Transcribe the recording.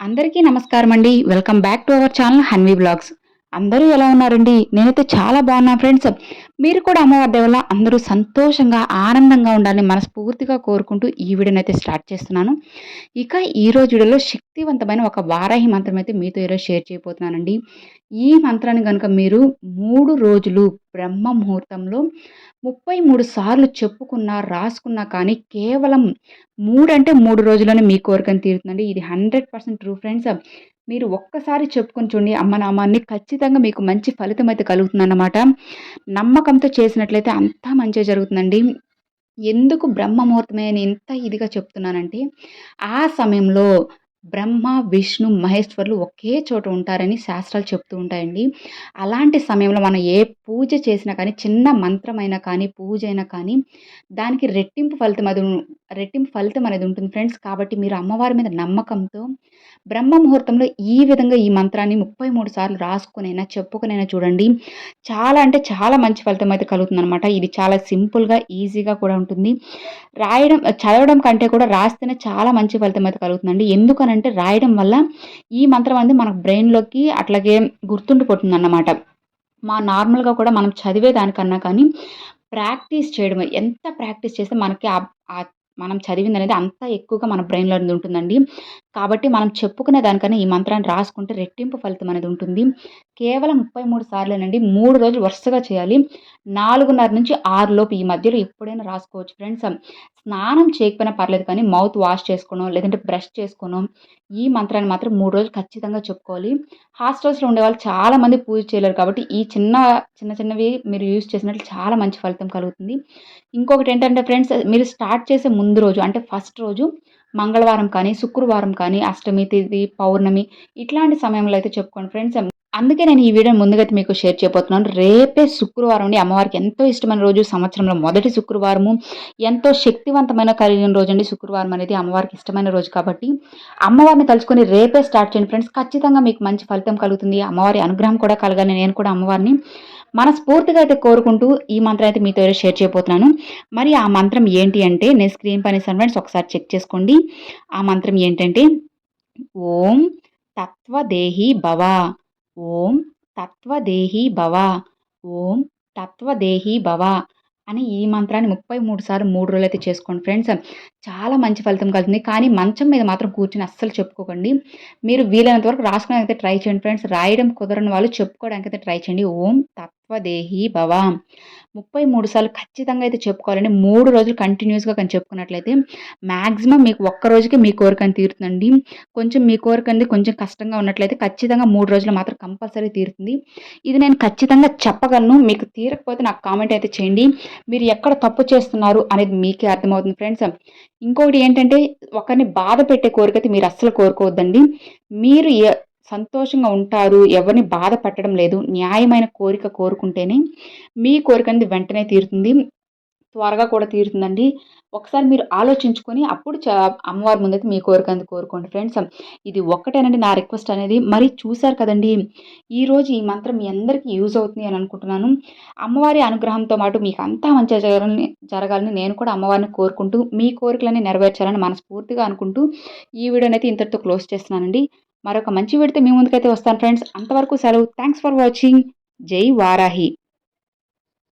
అందరికీ నమస్కారం అండి welcome back to our channel Hanvi vlogs అందరూ ఎలా ఉన్నారండి? నేనైతే చాలా బాగున్నా ఫ్రెండ్స్. మీరు కూడా అమ్మవారి దేవల్ల అందరూ సంతోషంగా ఆనందంగా ఉండాలని మనస్ఫూర్తిగా కోరుకుంటూ ఈ వీడియోని అయితే స్టార్ట్ చేస్తున్నాను. ఇక ఈ రోజు వీడియోలో శక్తివంతమైన ఒక వారాహి మంత్రం అయితే మీతో ఈరోజు షేర్ చేయబోతున్నానండి. ఈ మంత్రాన్ని కనుక మీరు మూడు రోజులు బ్రహ్మ ముహూర్తంలో ముప్పై మూడు సార్లు చెప్పుకున్నా రాసుకున్నా కానీ కేవలం మూడు అంటే మూడు రోజుల్లోనే మీ కోరికను తీరుతుందండి. ఇది హండ్రెడ్ పర్సెంట్ ట్రూ ఫ్రెండ్స్. మీరు ఒక్కసారి చెప్పుకొని చూడండి అమ్మనామాన్ని ఖచ్చితంగా మీకు మంచి ఫలితం అయితే కలుగుతుందన్నమాట. నమ్మకంతో చేసినట్లయితే అంతా మంచిగా జరుగుతుందండి. ఎందుకు బ్రహ్మ ముహూర్తమే అని ఇంత ఇదిగా చెప్తున్నానంటే ఆ సమయంలో బ్రహ్మ విష్ణు మహేశ్వరులు ఒకే చోట ఉంటారని శాస్త్రాలు చెప్తూ ఉంటాయండి. అలాంటి సమయంలో మనం ఏ పూజ చేసినా కానీ చిన్న మంత్రమైనా కానీ పూజ అయినా కానీ దానికి రెట్టింపు ఫలితం అది రెట్టింపు ఫలితం అనేది ఉంటుంది ఫ్రెండ్స్. కాబట్టి మీరు అమ్మవారి మీద నమ్మకంతో బ్రహ్మ ముహూర్తంలో ఈ విధంగా ఈ మంత్రాన్ని ముప్పై మూడు సార్లు రాసుకునైనా చెప్పుకునైనా చూడండి. చాలా అంటే చాలా మంచి ఫలితం అయితే కలుగుతుంది అనమాట ఇది చాలా సింపుల్గా ఈజీగా కూడా ఉంటుంది. రాయడం చదవడం కంటే కూడా రాస్తేనే చాలా మంచి ఫలితం అయితే కలుగుతుందండి. ఎందుకనంటే రాయడం వల్ల ఈ మంత్రం అనేది మన బ్రెయిన్లోకి అట్లాగే గుర్తుండిపోతుంది అన్నమాట మా నార్మల్గా కూడా మనం చదివే దానికన్నా కానీ ప్రాక్టీస్ చేయడం ఎంత ప్రాక్టీస్ చేస్తే మనకి ఆ మనం చదివింది అనేది అంత ఎక్కువగా మన బ్రెయిన్లో ఉంటుందండి. కాబట్టి మనం చెప్పుకునే దానికన్నా ఈ మంత్రాన్ని రాసుకుంటే రెట్టింపు ఫలితం అనేది ఉంటుంది. కేవలం ముప్పై మూడు సార్లేనండి మూడు రోజులు వరుసగా చేయాలి. నాలుగున్నర నుంచి ఆరు లోపు ఈ మధ్యలో ఎప్పుడైనా రాసుకోవచ్చు ఫ్రెండ్స్. స్నానం చేయకపోయినా పర్లేదు కానీ మౌత్ వాష్ చేసుకోవడం లేదంటే బ్రష్ చేసుకోవడం ఈ మంత్రాన్ని మాత్రం మూడు రోజులు ఖచ్చితంగా చెప్పుకోవాలి. హాస్టల్స్లో ఉండే వాళ్ళు చాలామంది పూజ చేయలేరు కాబట్టి ఈ చిన్న చిన్న చిన్నవి మీరు యూజ్ చేసినట్లు చాలా మంచి ఫలితం కలుగుతుంది. ఇంకొకటి ఏంటంటే ఫ్రెండ్స్ మీరు స్టార్ట్ చేసే ముందు రోజు అంటే ఫస్ట్ రోజు మంగళవారం కానీ శుక్రవారం కానీ అష్టమి తిథి పౌర్ణమి ఇట్లాంటి సమయంలో అయితే చెప్పుకోండి ఫ్రెండ్స్. అందుకే నేను ఈ వీడియోని ముందుగా మీకు షేర్ చేయబోతున్నాను. రేపే శుక్రవారం అండి. అమ్మవారికి ఎంతో ఇష్టమైన రోజు. సంవత్సరంలో మొదటి శుక్రవారము. ఎంతో శక్తివంతమైన కలిగిన రోజు అండి శుక్రవారం అనేది. అమ్మవారికి ఇష్టమైన రోజు కాబట్టి అమ్మవారిని తలుచుకొని రేపే స్టార్ట్ చేయండి ఫ్రెండ్స్. ఖచ్చితంగా మీకు మంచి ఫలితం కలుగుతుంది. అమ్మవారి అనుగ్రహం కూడా కలగాలి నేను కూడా అమ్మవారిని మనస్ఫూర్తిగా అయితే కోరుకుంటూ ఈ మంత్రం అయితే మీతో షేర్ చేయబోతున్నాను. మరి ఆ మంత్రం ఏంటి అంటే నేను స్క్రీన్ పని ఫ్రెండ్స్ ఒకసారి చెక్ చేసుకోండి. ఆ మంత్రం ఏంటంటే ఓం తత్వదేహి భవ ఓం తత్వదేహి భవ ఓం తత్వదేహి భవ అని ఈ మంత్రాన్ని ముప్పై మూడు సార్లు మూడు రోజులు అయితే చేసుకోండి ఫ్రెండ్స్ చాలా మంచి ఫలితం కలుగుతుంది. కానీ మంచం మీద మాత్రం కూర్చొని అస్సలు చెప్పుకోకండి. మీరు వీలైనంత వరకు రాసుకోవడానికి ట్రై చేయండి ఫ్రెండ్స్ రాయడం కుదరని వాళ్ళు చెప్పుకోవడానికి అయితే ట్రై చేయండి. ఓం తత్వదేహి భవ. ముప్పై మూడు సార్లు ఖచ్చితంగా అయితే చెప్పుకోవాలండి. మూడు రోజులు కంటిన్యూస్గా కానీ చెప్పుకున్నట్లయితే మ్యాక్సిమం మీకు ఒక్క రోజుకి మీ కోరికని తీరుతుందండి. కొంచెం మీ కోరిక అనేది కొంచెం కష్టంగా ఉన్నట్లయితే ఖచ్చితంగా మూడు రోజులు మాత్రం కంపల్సరీ తీరుతుంది. ఇది నేను ఖచ్చితంగా చెప్పగలను. మీకు తీరకపోతే నాకు కామెంట్ అయితే చేయండి. మీరు ఎక్కడ తప్పు చేస్తున్నారు అనేది మీకే అర్థమవుతుంది ఫ్రెండ్స్. ఇంకొకటి ఏంటంటే ఒకరిని బాధ పెట్టే అయితే మీరు అస్సలు కోరుకోవద్దండి. మీరు సంతోషంగా ఉంటారు ఎవరిని బాధ పెట్టడం లేదు న్యాయమైన కోరిక కోరుకుంటేనే మీ కోరిక అనేది వెంటనే తీరుతుంది త్వరగా కూడా తీరుతుందండి. ఒకసారి మీరు ఆలోచించుకొని అప్పుడు అమ్మవారి ముందైతే మీ కోరిక అనేది కోరుకోండి ఫ్రెండ్స్. ఇది ఒక్కటేనండి నా రిక్వెస్ట్ అనేది. మరి చూశారు కదండి ఈరోజు ఈ మంత్రం మీ అందరికీ యూజ్ అవుతుంది అని అనుకుంటున్నాను. అమ్మవారి అనుగ్రహంతో పాటు మీకు అంతా మంచిగా జరగాలని జరగాలని నేను కూడా అమ్మవారిని కోరుకుంటూ మీ కోరికలన్నీ నెరవేర్చాలని మనస్ఫూర్తిగా అనుకుంటూ ఈ వీడియోనైతే ఇంతటితో క్లోజ్ చేస్తున్నానండి. మరొక మంచి విడితే మీ ముందుకైతే వస్తాను ఫ్రెండ్స్ అంతవరకు సెలవు. థ్యాంక్స్ ఫర్ వాచింగ్ జై వారాహి.